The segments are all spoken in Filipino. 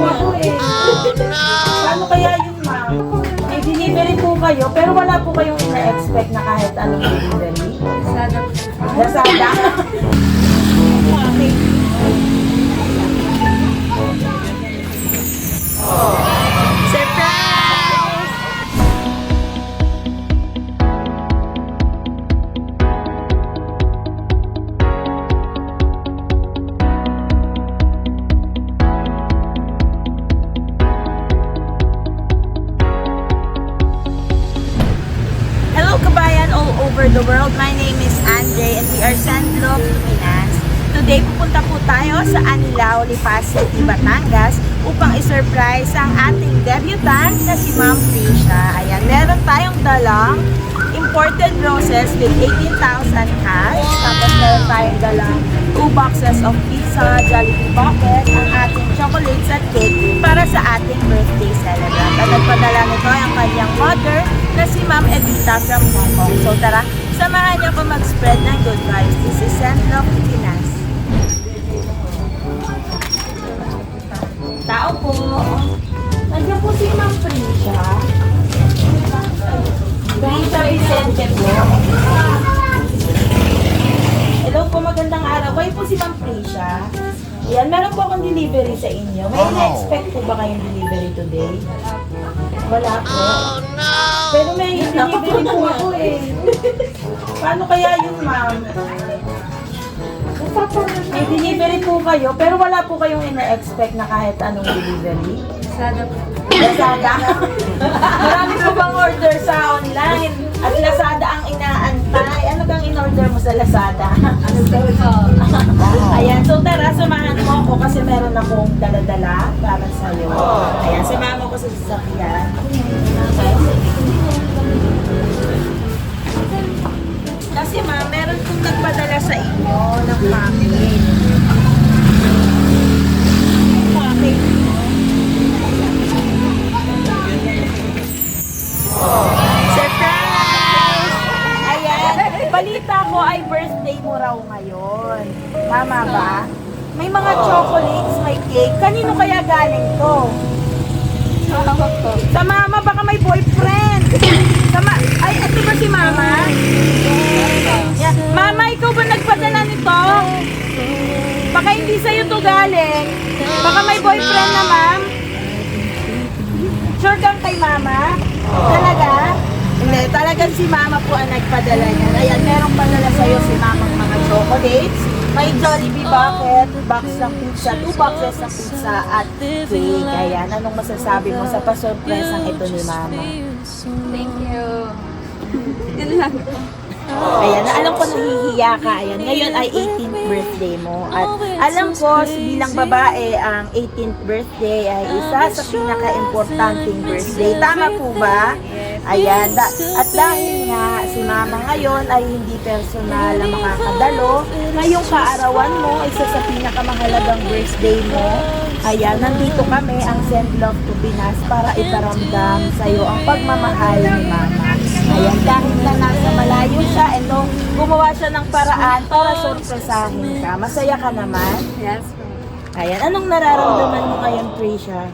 ako eh. Paano kaya yun, ma'am? May delivery po kayo, pero wala po kayong ina-expect na kahit anong delivery. Sana Lazada? Okay. Sandro Pilipinas. Today pupunta po tayo sa Anilao, Lipas City, Batangas upang i-surprise ang ating debutant na si Ma'am Prisha. Ayan, meron tayong dalang imported roses with 18,000 cash. Tapos meron tayong dalang 2 boxes of pizza, Jollibee bucket, ang ating chocolates at cake para sa ating birthday celebrant. At nagpadala nito ang kanyang mother na si Ma'am Edita from Hong Kong. So tara, samahan niyo ko mag-spread ng good vibes. This is Sandro Pinas. Tao po. Nandiyan po si Ma'am Prisha. Prisha Vicente po. Hello po, magandang araw. Kayo po si Ma'am Prisha. Yan, meron po akong delivery sa inyo. May na-expect po ba kayong delivery today? Wala po. Pero may delivery po ako eh. Paano kaya yun, ma'am? May delivery po kayo, pero wala po kayong ina-expect na kahit anong delivery. Sana Lazada. Marami po bang order sa online? At Lazada ang inaantay. Ano kang in-order mo sa Lazada? Ano daw ito? Ayan, so tara, samahan mo ako kasi meron akong daladala para sa'yo. Ayan, samahan mo ko sa sasakyan. Kasi ma'am, meron kong nagpadala sa inyo ng package. Mama? Talaga? Hindi, talagang si mama po ang nagpadala niya. Ayan, merong padala sa'yo si mamang mga chocolates. May Jollibee bucket, box ng pizza, two boxes ng pizza at cake. Ayan, anong masasabi mo sa pasurpresang ito ni mama? Thank you. Yun lang. Ayan, alam ko nahihiya ka. Ayan, ngayon ay 18th birthday mo. At alam ko, bilang babae, ang 18th birthday ay isa sa pinaka-importanting birthday. Tama po ba? Ayan, da- at dahil nga si mama ngayon ay hindi personal ang makakadalo, ngayong kaarawan mo, isa sa pinakamahalagang birthday mo, ayan, nandito kami ang Send Love to Pinas para iparamdam sa'yo ang pagmamahal ni mama. Ayan, kahit na nasa malayo siya, ito, gumawa siya ng paraan para sorpresahin ka. Masaya ka naman. Yes po. Ayan, anong nararamdaman mo ngayon, Trisha?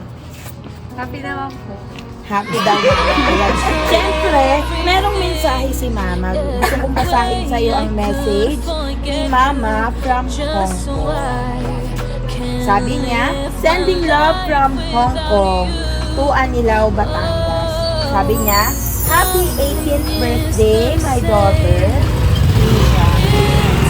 Happy naman po. Happy daw. Ayan. Siyempre, merong mensahe si Mama. Gusto kong basahin sa'yo ang message ni Mama from Hong Kong. Sabi niya, sending love from Hong Kong to Anilao, Batangas. Sabi niya, Happy 18th birthday, my daughter.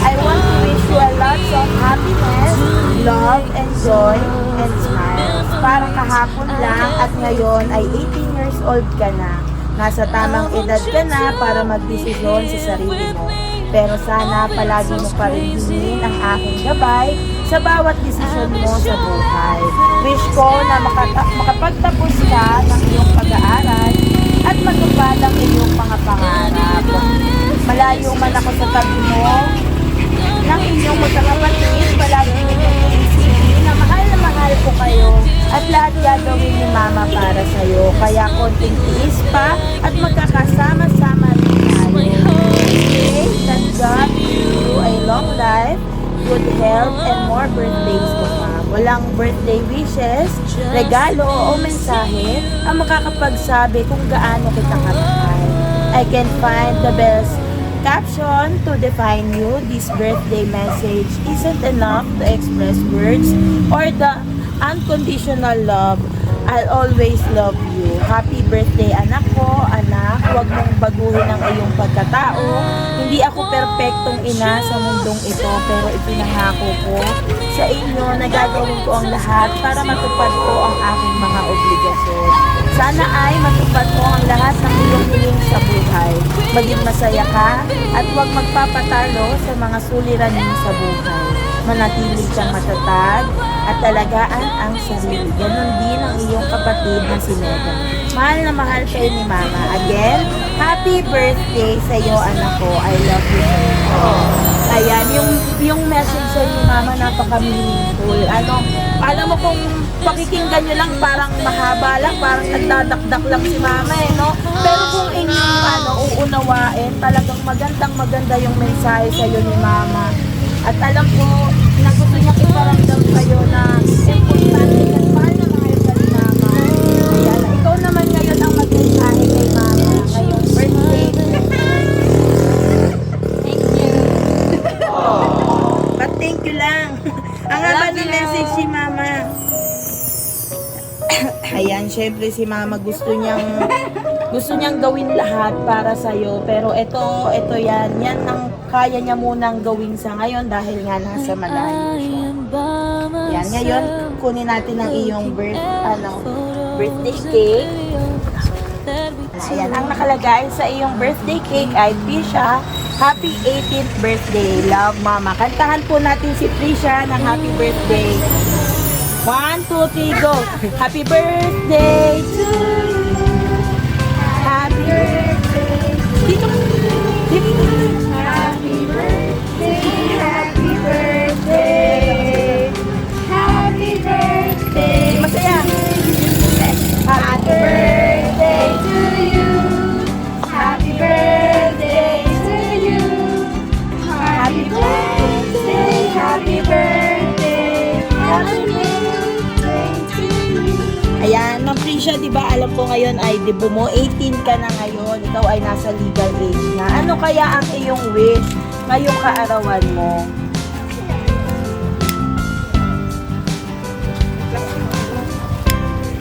I want to wish you a lot of happiness, love, and joy, and smiles. Parang kahapon lang at ngayon ay 18 years old ka na. Nasa tamang edad ka na para magdesisyon sa sarili mo. Pero sana palagi mo pa rin hingin ang aking gabay sa bawat desisyon mo sa buhay. Wish ko na makata- makapagtapos ka ng iyong pag-aaral at matupad ang iyong mga pangarap. Malayo man ako sa tabi mo, ng inyong magkakapatid, palagi ninyong iisipin na mahal na mahal ko kayo at lahat gagawin ni Mama para sa'yo. Kaya konting tiis pa at magkakasama-sama rin tayo. Pray that God give you a long life, good health, and more birthdays. Walang birthday wishes, regalo o mensahe ang makakapagsabi kung gaano kita kamahal. I can find the best caption to define you. This birthday message isn't enough to express words or the unconditional love. I'll always love you. Happy birthday anak ko, anak. Huwag mong baguhin ang iyong pagkatao. Hindi ako perpektong ina sa mundong ito, pero ipinangako ko sa inyo na gagawin ko ang lahat para matupad ko ang aking mga obligasyon. Sana ay matupad mo ang lahat ng iyong hiling sa buhay. Maging masaya ka at huwag magpapatalo sa mga suliranin sa buhay. Manatili kang matatag at talagaan ang sarili. Ganon din ang iyong kapatid na si Megan. Mahal na mahal kayo ni Mama. Again, happy birthday sa iyo anak ko. I love you. Ayan, yung, yung message sa ni Mama napaka-meaningful. Ano, alam mo kung pakikinggan nyo lang parang mahaba lang, parang nagdadakdak lang si Mama eh, no? Pero kung inyong ano, uunawain, talagang magandang maganda yung mensahe sa ni Mama. At alam ko na gusto niya iparamdam kayo na Ayan, syempre si Mama gusto niyang gusto niyang gawin lahat para sa iyo. Pero ito, ito yan. Yan ang kaya niya munang gawin sa ngayon dahil nga nasa malayo siya. Yan, ngayon kunin natin ang iyong birth, ano, birthday cake. Ayan, ang nakalagay sa iyong birthday cake ay Prisha, Happy 18th birthday, love mama. Kantahan po natin si Prisha ng happy birthday. One, two, three, go! Happy birthday to you. Prisha, di ba alam ko ngayon ay dibo mo, 18 ka na ngayon, ikaw ay nasa legal age na. Ano kaya ang iyong wish ngayong kaarawan mo?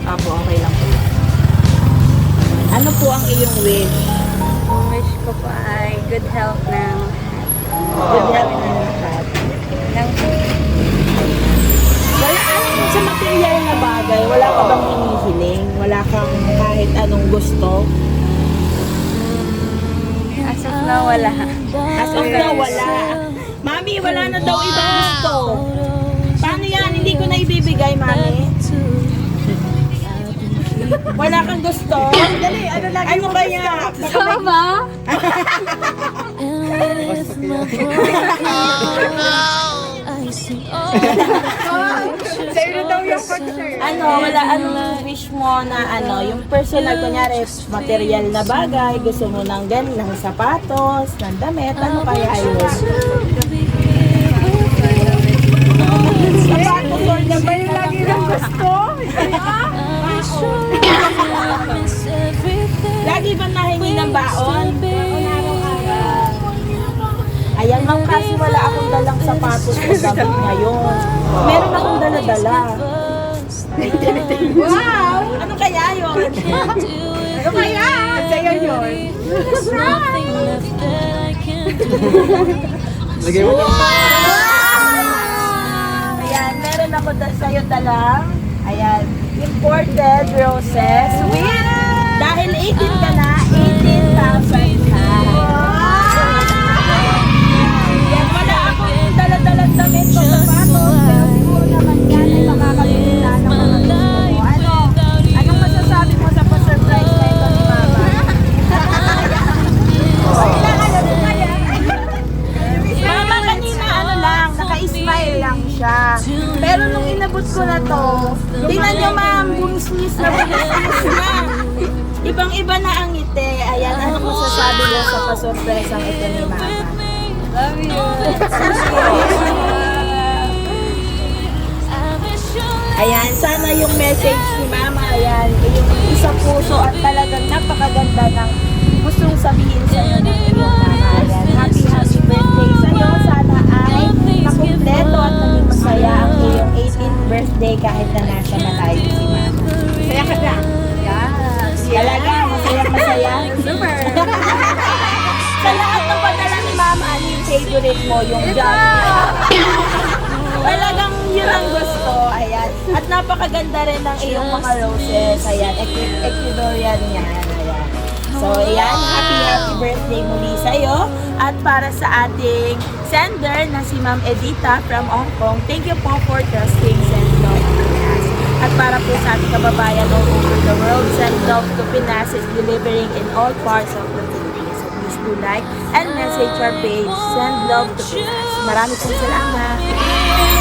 Apo, okay lang po. Ano po ang iyong wish? Ang wish ko po ay good health ng Good health na lahat. ng Wala, sa material na bagay, wala ka bang hinihiling? Wala kang kahit anong gusto? as of now wala. As of now, wala. Mami, wala na daw ibang gusto. Paano yan? Hindi ko na ibibigay, Mami. Wala kang gusto? Dali, ano lagi ano kaya? Tama ba? Ano, wala anong wish mo na ano, yung personal, kunyari, material na bagay, gusto mo ng gan, ng sapatos, ng damit, ano kaya yun? Sapatos or damit, lagi lang gusto? Lagi ba nahingi ng baon? Ayan, ma'am, kasi wala akong dalang sapatos o damit ngayon. Meron dala-dala. Wow! Ano kaya yun? ano kaya? Sa'yo yun. Lagay mo Ayan, meron ako da- sa'yo dalang. Ayan, imported roses with, dahil 18 ka na, 18,000 inabot ko na to, tingnan nyo ma'am, bungis-ngis na bungis-ngis na. Ibang-iba na ang ngiti. Ayan, ano masasabi mo sa pasurpresang ito ni Mama? Love you. Ayan, sana yung message ni Mama, ayan, yung isang puso at talagang napakaganda ng gustong sabihin napakaganda rin ng iyong mga roses. Ayan. Equi- Ecuadorian yan. Ayan. So, ayan. Happy, happy birthday muli sa'yo. At para sa ating sender na si Ma'am Edita from Hong Kong, thank you po for trusting Send Love to Pinas. At para po sa ating kababayan all over the world, Send Love to Pinas is delivering in all parts of the Philippines. So, please do like and message our page, Send Love to Pinas. Marami pong salamat.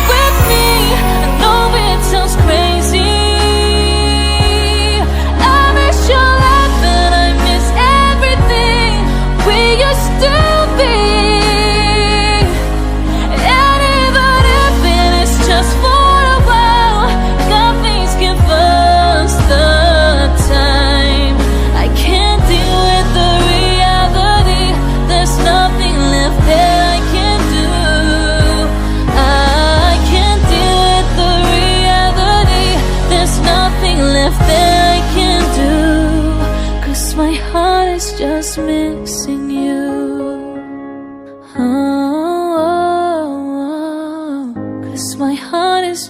with me. I it sounds crazy.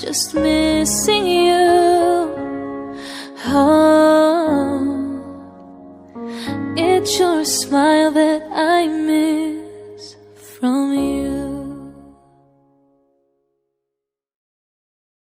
Just missing you.